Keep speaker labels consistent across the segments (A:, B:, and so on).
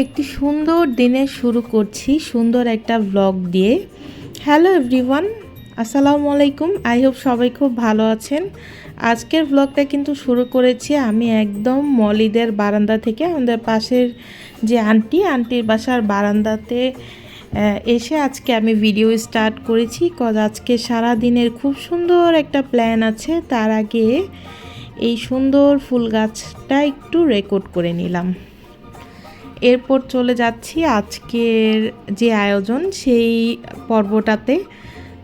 A: একটি সুন্দর দিনে শুরু করছি, সুন্দর একটা ব্লগ দিয়ে। হ্যালো এভরিওয়ান আসসালামু আলাইকুম। আই হোপ সবাই খুব ভালো আছেন। আজকের ব্লগটা কিন্তু শুরু করেছি আমি একদম মলিদের বারান্দা থেকে। আমাদের পাশের যে আন্টি, আন্টির বাসার বারান্দাতে এসে আজকে আমি ভিডিও স্টার্ট করেছি। কজ আজকে সারা দিনের খুব সুন্দর একটা প্ল্যান আছে। তার আগে এই সুন্দর ফুল গাছটা একটু রেকর্ড করে নিলাম। এরপর চলে যাচ্ছি আজকের যে আয়োজন সেই পর্বটাতে।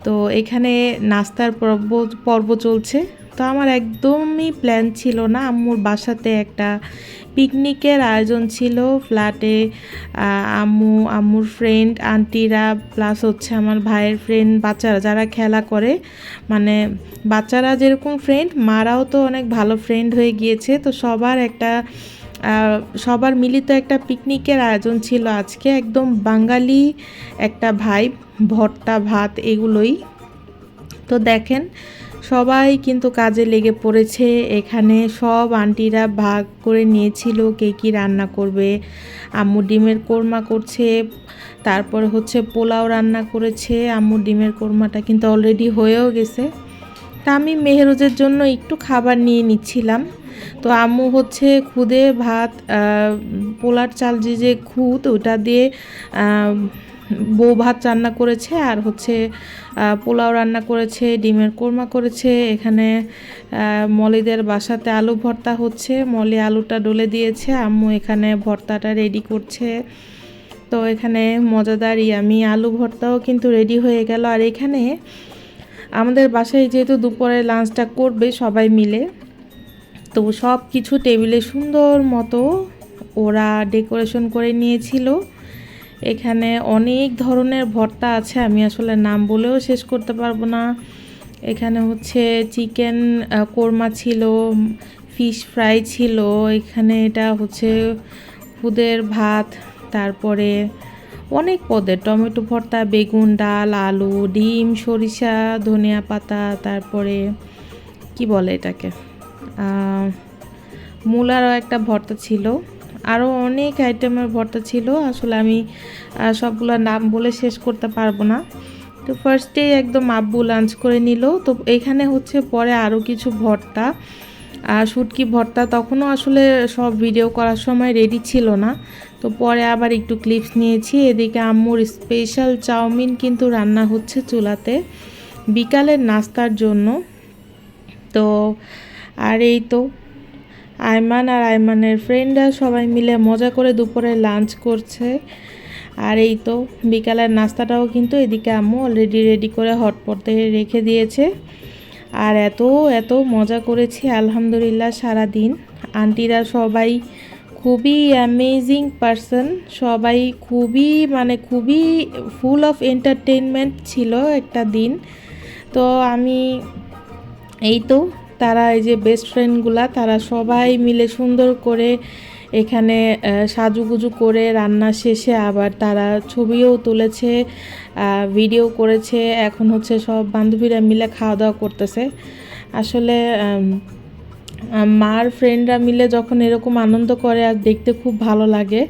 A: তো এখানে নাস্তার পর্ব পর্ব চলছে। তো আমার একদমই প্ল্যান ছিল না, আম্মুর বাসাতে একটা পিকনিকের আয়োজন ছিল। ফ্ল্যাটে আম্মু, আম্মুর ফ্রেন্ড আন্টিরা প্লাস হচ্ছে আমার ভাইয়ের ফ্রেন্ড বাচ্চারা যারা খেলা করে। মানে বাচ্চারা যেরকম ফ্রেন্ড মারাও তো অনেক ভালো ফ্রেন্ড হয়ে গিয়েছে। তো সবার একটা সবার মিলিত একটা পিকনিকের আয়োজন ছিল আজকে। একদম বাঙালি একটা ভাই ভর্তা, ভাত এগুলোই। তো দেখেন, সবাই কিন্তু কাজে লেগে পড়েছে। এখানে সব আন্টিরা ভাগ করে নিয়েছিল কে কী রান্না করবে। আম্মু ডিমের কোরমা করছে, তারপর হচ্ছে পোলাও রান্না করেছে। আম্মু ডিমের কোরমাটা কিন্তু অলরেডি হয়েও গেছে। তা আমি মেহরুজের জন্য একটু খাবার নিয়ে নিচ্ছিলাম। তো আম্মু হচ্ছে খুদে ভাত পোলার চাল যে যে খুদ, ওটা দিয়ে বউ ভাত রান্না করেছে আর হচ্ছে পোলাও রান্না করেছে, ডিমের কোরমা করেছে, এখানে মলিদের বাসাতে আলু ভর্তা হচ্ছে, মলি আলুটা ডলে দিয়েছে, আম্মু এখানে ভর্তাটা রেডি করছে। তো এখানে মজাদার ইয়ামি আলু ভর্তাও কিন্তু রেডি হয়ে গেল। আর এখানে আমাদের বাসায় যেহেতু দুপুরে লাঞ্চটা করবে সবাই মিলে, তো সব কিছু টেবিলে সুন্দর মতো ওরা ডেকোরেশন করে নিয়েছিল। এখানে অনেক ধরনের ভর্তা আছে, আমি আসলে নাম বলেও শেষ করতে পারব না। এখানে হচ্ছে চিকেন কোরমা ছিল ফিশ ফ্রাই ছিল, এখানে এটা হচ্ছে খুদের ভাত, তারপরে অনেক পদের, টমেটো ভর্তা, বেগুন ডাল, আলু, ডিম, সরিষা, ধনিয়া পাতা, তারপরে কি বলে এটাকে? মূলারও একটা ভর্তা ছিল। আরও অনেক আইটেমের ভর্তা ছিল। আসলে আমি সবগুলোর নাম বলে শেষ করতে পারব না। তো ফার্স্টে একদম আব্বু লাঞ্চ করে নিল। তো এখানে হচ্ছে পরে আরও কিছু ভর্তা। আর শুটকি ভর্তা তখনও আসলে সব ভিডিও করার সময় রেডি ছিল না। তো পরে আবার একটু ক্লিপস নিয়েছি। এদিকে আম্মুর স্পেশাল চাউমিন কিন্তু রান্না হচ্ছে চুলাতে বিকালের নাস্তার জন্য। তো আর এই তো আয়মান আর আয়মানের ফ্রেন্ডরা সবাই মিলে মজা করে দুপুরে লাঞ্চ করছে। আর এই তো বিকালের নাস্তাটাও কিন্তু এদিকে আম্মু অলরেডি রেডি করে হটপটে রেখে দিয়েছে। আর এত এত মজা করেছি, আলহামদুলিল্লাহ সারা দিন আন্টিরা সবাই খুবই অ্যামেজিং পারসন সবাই খুবই মানে খুবই ফুল অফ এন্টারটেনমেন্ট ছিল একটা দিন। তো আমি, এই তো তারা এই যে বেস্ট ফ্রেন্ডগুলা তারা সবাই মিলে সুন্দর করে এখানে সাজুগুজু করে রান্না শেষে আবার তারা ছবিও তুলেছে ভিডিও করেছে। এখন হচ্ছে সব বান্ধবীরা মিলে খাওয়া দাওয়া করতেছে। আসলে মার ফ্রেন্ডরা মিলে যখন এরকম আনন্দ করে আর দেখতে খুব ভালো লাগে,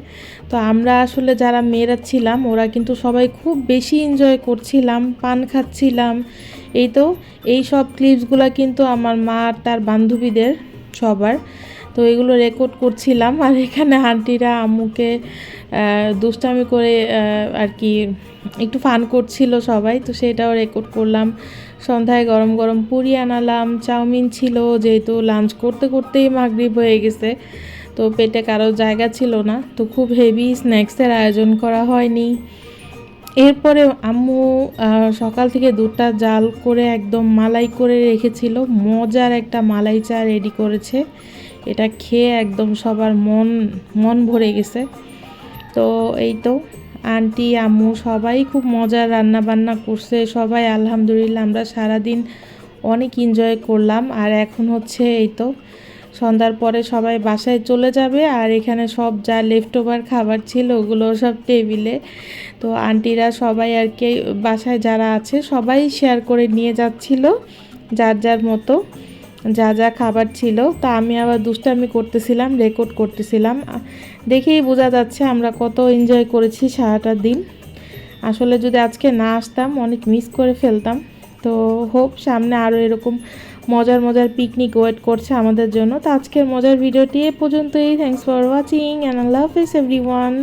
A: তো আমরা আসলে যারা মেয়েরা ছিলাম, ওরা কিন্তু সবাই খুব বেশি এনজয় করছিলাম, পান খাচ্ছিলাম। এই তো, এই সব ক্লিপসগুলো কিন্তু আমার মা আর তার বান্ধবীদের সবার। তো এগুলো রেকর্ড করছিলাম। আর এখানে আন্টিরা আম্মুকে দুষ্টামি করে আর কি একটু ফান করছিল সবাই। তো সেটাও রেকর্ড করলাম। সন্ধ্যায় গরম গরম পুরি আনালাম। চাউমিন ছিল যেহেতু লাঞ্চ করতে করতেই মাগরিব হয়ে গেছে। তো পেটে কারও জায়গা ছিল না। তো খুব হেভি স্ন্যাক্সের আয়োজন করা হয়নি। এরপরে আম্মু সকাল থেকে দুধটা জাল করে একদম মালাই করে রেখেছিল। মজার একটা মালাই চা রেডি করেছে। এটা খেয়ে একদম সবার মন মন ভরে গেছে। তো এই তো আন্টি, আম্মু সবাই খুব মজার রান্না বান্না করছে। সবাই আলহামদুলিল্লাহ আমরা সারাদিন অনেক এনজয় করলাম। আর এখন হচ্ছে এই তো সন্ধ্যার পরে সবাই বাসায় চলে যাবে। আর এখানে সব যা লেফট ওভার খাবার ছিল ওগুলো সব টেবিলে তো আন্টিরা সবাই আর কি, বাসায় যারা আছে সবাই শেয়ার করে নিয়ে যাচ্ছিল, যার যার মতো। যা যা খাবার ছিল, তা আমি আবার দুষ্টামি করতেছিলাম রেকর্ড করতেছিলাম। দেখেই বোঝা যাচ্ছে আমরা কত এনজয় করেছি সারাটা দিন। আসলে যদি আজকে না আসতাম, অনেক মিস করে ফেলতাম। তো হোপ সামনে আরও এরকম মজার মজার পিকনিক ওয়েট করছে আমাদের জন্য। তো আজকের মজার ভিডিওটি এ পর্যন্তই। থ্যাংকস ফর ওয়াচিং অ্যান্ড আল্লাহ হাফিজ এভরিওয়ান